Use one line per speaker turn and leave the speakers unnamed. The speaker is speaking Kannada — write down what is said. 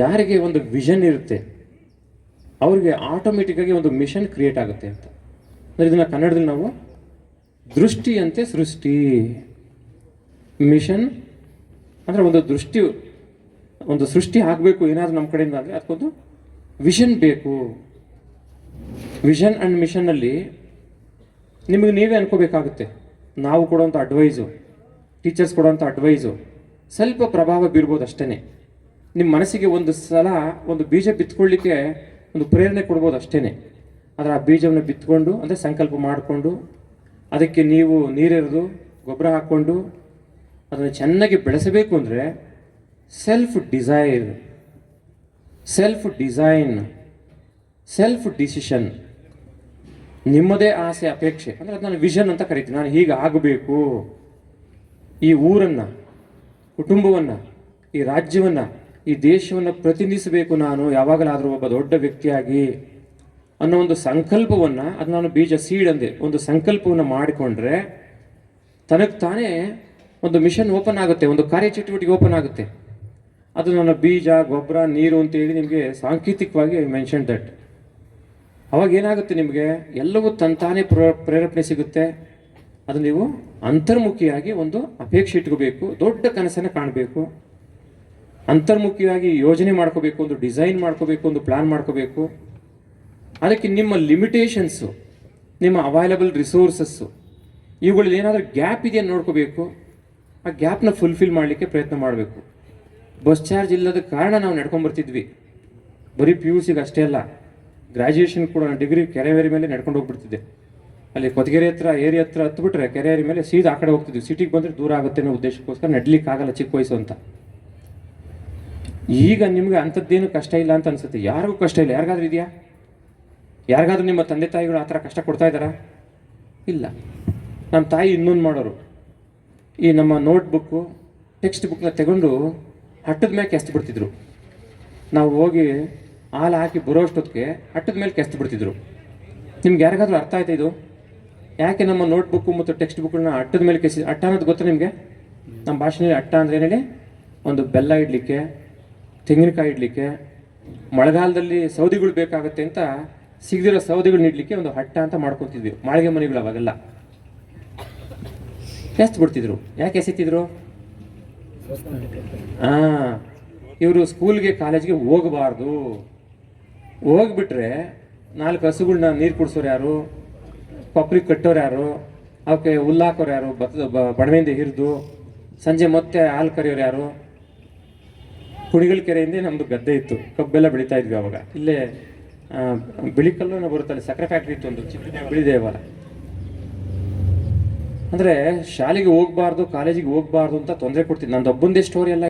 ಯಾರಿಗೆ ಒಂದು ವಿಷನ್ ಇರುತ್ತೆ, ಅವ್ರಿಗೆ ಆಟೋಮೆಟಿಕ್ಕಾಗಿ ಒಂದು ಮಿಷನ್ ಕ್ರಿಯೇಟ್ ಆಗುತ್ತೆ ಅಂತ. ಅಂದರೆ ಇದನ್ನು ಕನ್ನಡದಲ್ಲಿ ನಾವು ದೃಷ್ಟಿಯಂತೆ ಸೃಷ್ಟಿ. ಮಿಷನ್ ಅಂದರೆ ಒಂದು ದೃಷ್ಟಿ, ಒಂದು ಸೃಷ್ಟಿ ಆಗಬೇಕು, ಏನಾದರೂ ನಮ್ಮ ಕಡೆಯಿಂದ ಅಂದರೆ ಅದಕ್ಕೊಂದು ವಿಷನ್ ಬೇಕು. ವಿಷನ್ ಆ್ಯಂಡ್ ಮಿಷನ್ನಲ್ಲಿ ನಿಮಗೆ ನೀವೇ ಅನ್ಕೋಬೇಕಾಗುತ್ತೆ. ನಾವು ಕೊಡೋಂಥ ಅಡ್ವೈಸು ಟೀಚರ್ಸ್ ಕೊಡೋಂಥ ಅಡ್ವೈಸು ಸ್ವಲ್ಪ ಪ್ರಭಾವ ಬೀರ್ಬೋದು ಅಷ್ಟೇ ನಿಮ್ಮ ಮನಸ್ಸಿಗೆ ಒಂದು ಸಲ ಒಂದು ಬೀಜ ಬಿತ್ಕೊಳ್ಳಿಕ್ಕೆ ಒಂದು ಪ್ರೇರಣೆ ಕೊಡ್ಬೋದು ಅಷ್ಟೇ ಆದರೆ ಆ ಬೀಜವನ್ನು ಬಿತ್ಕೊಂಡು, ಅಂದರೆ ಸಂಕಲ್ಪ ಮಾಡಿಕೊಂಡು, ಅದಕ್ಕೆ ನೀವು ನೀರೆರೆದು ಗೊಬ್ಬರ ಹಾಕ್ಕೊಂಡು, ಅದನ್ನು ಚೆನ್ನಾಗಿ ಬೆಳೆಸಬೇಕು ಅಂದರೆ self desire self design self decision ನಿಮ್ಮದೇ ಆಸೆ, ಅಪೇಕ್ಷೆ, ಅಂದರೆ ಅದು ನಾನು ವಿಷನ್ ಅಂತ ಕರಿತೀನಿ. ನಾನು ಹೀಗೆ ಆಗಬೇಕು. ಈ ಊರನ್ನು, ಕುಟುಂಬವನ್ನು, ಈ ರಾಜ್ಯವನ್ನು ಈ ದೇಶವನ್ನು ಪ್ರತಿನಿಧಿಸಬೇಕು ನಾನು, ಯಾವಾಗಲಾದರೂ ಒಬ್ಬ ದೊಡ್ಡ ವ್ಯಕ್ತಿಯಾಗಿ ಅನ್ನೋ ಒಂದು ಸಂಕಲ್ಪವನ್ನು, ಅದು ನಾನು ಬೀಜ ಸೀಡ್ ಅಂದೆ, ಒಂದು ಸಂಕಲ್ಪವನ್ನು ಮಾಡಿಕೊಂಡ್ರೆ ತನಗೆ ತಾನೇ ಒಂದು ಮಿಷನ್ ಓಪನ್ ಆಗುತ್ತೆ, ಒಂದು ಕಾರ್ಯಚಟುವಟಿಕೆ ಓಪನ್ ಆಗುತ್ತೆ. ಅದು ನನ್ನ ಬೀಜ, ಗೊಬ್ಬರ, ನೀರು ಅಂತೇಳಿ ನಿಮಗೆ ಸಾಂಕೇತಿಕವಾಗಿ ಮೆನ್ಷನ್ ದಟ್ ಅವಾಗ ಏನಾಗುತ್ತೆ ನಿಮಗೆ? ಎಲ್ಲವೂ ತಂತಾನೇ ಪ್ರ, ಪ್ರೇರೇಪಣೆ ಸಿಗುತ್ತೆ. ಅದು ನೀವು ಅಂತರ್ಮುಖಿಯಾಗಿ ಒಂದು ಅಪೇಕ್ಷೆ ಇಟ್ಕೋಬೇಕು, ದೊಡ್ಡ ಕನಸನ್ನು ಕಾಣಬೇಕು. ಅಂತರ್ಮುಖಿಯಾಗಿ ಯೋಜನೆ ಮಾಡ್ಕೋಬೇಕು ಒಂದು ಡಿಸೈನ್ ಮಾಡ್ಕೋಬೇಕು ಒಂದು ಪ್ಲಾನ್ ಮಾಡ್ಕೋಬೇಕು. ಅದಕ್ಕೆ ನಿಮ್ಮ ಲಿಮಿಟೇಷನ್ಸು, ನಿಮ್ಮ ಅವೈಲಬಲ್ ರಿಸೋರ್ಸಸ್ಸು ಇವುಗಳಲ್ಲಿ ಏನಾದರೂ ಗ್ಯಾಪ್ ಇದೆಯಾ ನೋಡ್ಕೋಬೇಕು. ಆ ಗ್ಯಾಪ್ನ ಫುಲ್ಫಿಲ್ ಮಾಡಲಿಕ್ಕೆ ಪ್ರಯತ್ನ ಮಾಡಬೇಕು. ಬಸ್ ಚಾರ್ಜ್ ಇಲ್ಲದ ಕಾರಣ ನಾವು ನಡ್ಕೊಂಬರ್ತಿದ್ವಿ ಬರೀ ಪಿ ಯು ಸಿಗೆ ಅಷ್ಟೇ ಅಲ್ಲ ಗ್ರ್ಯಾಜುಯೇಷನ್ ಕೂಡ ಡಿಗ್ರಿ ಕೆರೆವೇರಿ ಮೇಲೆ ನಡ್ಕೊಂಡು ಹೋಗ್ಬಿಡ್ತಿದ್ದೆ ಅಲ್ಲಿ ಕೊತ್ತಗೆರೆ ಹತ್ರ, ಏರಿ ಹತ್ರ ಹತ್ಬಿಟ್ರೆ ಕೆರೆಯರಿ ಮೇಲೆ ಸೀದಾ ಆ ಕಡೆ ಹೋಗ್ತಿದ್ವಿ. ಸಿಟಿಗೆ ಬಂದರೆ ದೂರ ಆಗುತ್ತೆ ಅನ್ನೋ ಉದ್ದೇಶಕ್ಕೋಸ್ಕರ ನಡ್ಲಿಕ್ಕಾಗಲ್ಲ ಚಿಕ್ಕ ವಯಸ್ಸು ಅಂತ. ಈಗ ನಿಮ್ಗೆ ಅಂಥದ್ದೇನು ಕಷ್ಟ ಇಲ್ಲ ಅಂತ ಅನ್ಸುತ್ತೆ. ಯಾರಿಗೂ ಕಷ್ಟ ಇಲ್ಲ. ಯಾರಿಗಾದ್ರೂ ಇದೆಯಾ? ಯಾರಿಗಾದ್ರೂ ನಿಮ್ಮ ತಂದೆ ತಾಯಿಗಳು ಆ ಥರ ಕಷ್ಟ ಕೊಡ್ತಾ ಇದ್ದಾರಾ? ಇಲ್ಲ. ನಮ್ಮ ತಾಯಿ ಇನ್ನೊಂದು ಮಾಡೋರು. ಈ ನಮ್ಮ ನೋಟ್ಬುಕ್ಕು ಟೆಕ್ಸ್ಟ್ ಬುಕ್ನ ತಗೊಂಡು ಹಟ್ಟದ ಮೇಲೆ ಕೆಸ್ತು ಬಿಡ್ತಿದ್ರು. ನಾವು ಹೋಗಿ ಹಾಲು ಹಾಕಿ ಬರೋ ಅಷ್ಟೊತ್ತಿಗೆ ಹಟ್ಟದ ಮೇಲೆ ಕೆಸ್ತು ಬಿಡ್ತಿದ್ರು. ನಿಮ್ಗೆ ಯಾರಿಗಾದ್ರೂ ಅರ್ಥ ಆಯ್ತಾ ಇದು? ಯಾಕೆ ನಮ್ಮ ನೋಟ್ಬುಕ್ಕು ಮತ್ತು ಟೆಕ್ಸ್ಟ್ ಬುಕ್ಗಳನ್ನ ಹಟ್ಟದ ಮೇಲೆ ಕೆಸಿ ಅಟ್ಟ ಅನ್ನೋದು ಗೊತ್ತಾ ನಿಮಗೆ? ನಮ್ಮ ಭಾಷೆಯಲ್ಲಿ ಅಟ್ಟ ಅಂದ್ರೆ ಏನೇಳಿ ಒಂದು ಬೆಲ್ಲ ಇಡಲಿಕ್ಕೆ ತೆಂಗಿನಕಾಯಿ ಇಡಲಿಕ್ಕೆ, ಮಳೆಗಾಲದಲ್ಲಿ ಸೌದಿಗಳು ಬೇಕಾಗುತ್ತೆ ಅಂತ ಸಿಗದಿರೋ ಸೌದಿಗಳು ನೀಡಲಿಕ್ಕೆ ಒಂದು ಹಟ್ಟ ಅಂತ ಮಾಡ್ಕೊತಿದ್ವಿ. ಮಾಳಿಗೆ ಮನೆಗಳು ಅವಾಗೆಲ್ಲ. ಎಷ್ಟು ಬಿಡ್ತಿದ್ರು? ಯಾಕೆ ಎಸಿತಿದ್ರು? ಹಾ ಇವರು ಸ್ಕೂಲ್ಗೆ ಕಾಲೇಜ್ಗೆ ಹೋಗಬಾರ್ದು. ಹೋಗ್ಬಿಟ್ರೆ ನಾಲ್ಕು ಹಸುಗಳನ್ನ ನೀರು ಕುಡಿಸೋರು ಯಾರು? ಕೊಪ್ಪರಿ ಕಟ್ಟೋರು ಯಾರು? ಅವಕ್ಕೆ ಹುಲ್ಲಾಕೋರು ಯಾರು? ಬತ್ತದ ಬಡವೆಯಿಂದ ಹಿರಿದು ಸಂಜೆ ಮತ್ತೆ ಹಾಲು ಕರೆಯೋರು ಯಾರು? ಕುಣಿಗಲ್ ಕೆರೆಯಿಂದ ನಮ್ಮದು ಗದ್ದೆ ಇತ್ತು. ಕಬ್ಬೆಲ್ಲ ಬೆಳೀತಾ ಇದ್ವಿ ಅವಾಗ. ಇಲ್ಲೇ ಬಿಳಿಕಲ್ಲು ಬರುತ್ತಲ್ಲ, ಸಕ್ಕರೆ ಫ್ಯಾಕ್ಟ್ರಿ ಇತ್ತು ಒಂದು ಚಿಕ್ಕ ಬಿಳಿ ದೇವಾಲ. ಅಂದರೆ ಶಾಲೆಗೆ ಹೋಗ್ಬಾರ್ದು, ಕಾಲೇಜಿಗೆ ಹೋಗ್ಬಾರ್ದು ಅಂತ ತೊಂದರೆ ಕೊಡ್ತೀನಿ ನಂದು ಒಬ್ಬಂದೇ ಸ್ಟೋರಿ ಎಲ್ಲ